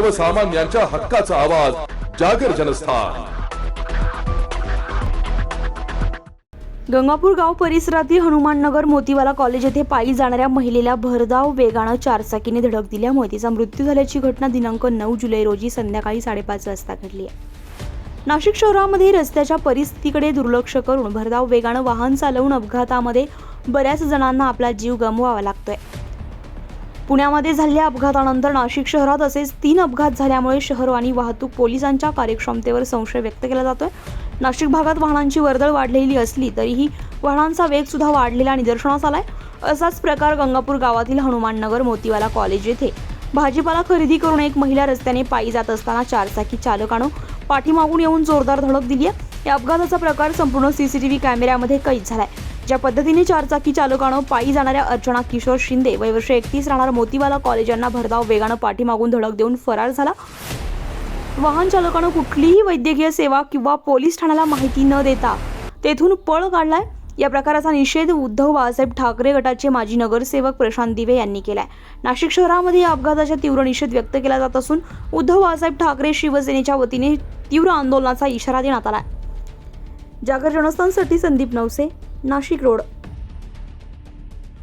सर्वसामान्यांच्या हक्काचा आवाज जागर जनस्थान. गंगापूर गाव परिसरातील हनुमाननगर मोतीवाला कॉलेज येथे पायी जाणाऱ्या महिलेला भरधाव वेगानं चारचाकीने धडक दिल्यामुळे तिचा मृत्यू झाल्याची घटना दिनांक नऊ जुलै रोजी संध्याकाळी साडेपाच वाजता घडली आहे. नाशिक शहरामध्ये रस्त्याच्या परिस्थितीकडे दुर्लक्ष करून भरधाव वेगानं वाहन चालवून अपघातामध्ये बऱ्याच जणांना आपला जीव गमवावा लागतोय. पुण्यामध्ये झालेल्या अपघातानंतर नाशिक शहरात असेच तीन अपघात झाल्यामुळे शहर आणि वाहतूक पोलिसांच्या कार्यक्षमतेवर संशय व्यक्त केला जातोय. नाशिक भागात वाहनांची वर्दळ वाढलेली असली तरीही वाहनांचा वेग सुद्धा वाढलेला निदर्शनास आलाय. असाच प्रकार गंगापूर गावातील हनुमाननगर मोतीवाला कॉलेज येथे. भाजीपाला खरेदी करून एक महिला रस्त्याने पायी जात असताना चारचाकी चालकानं पाठीमागून येऊन जोरदार धडक दिली आहे या अपघाताचा प्रकार संपूर्ण सीसीटीव्ही कॅमेऱ्यामध्ये कैद झालाय. ज्या पद्धतीने चारचाकी चालकानं पायी जाणाऱ्या अर्चना किशोर शिंदे वयवर्ष एकतीस राहणार मोतीवाला कॉलेज यांना भरधाव वेगानं पाठीमागून धडक देऊन फरार झाला. वाहन चालकानं कुठलीही वैद्यकीय सेवा किंवा पोलीस ठाण्याला माहिती न देता तेथून पळ काढलाय. या प्रकाराचा निषेध उद्धव बाळासाहेब ठाकरे गटाचे माजी नगरसेवक प्रशांत दिवे यांनी केलाय. नाशिक शहरामध्ये या अपघाताचा तीव्र निषेध व्यक्त केला जात असून उद्धव बाळासाहेब ठाकरे शिवसेनेच्या वतीने तीव्र आंदोलनाचा इशारा देण्यात आला जागर जनस्थानसाठी संदीप नवसे. नाशिक रोड.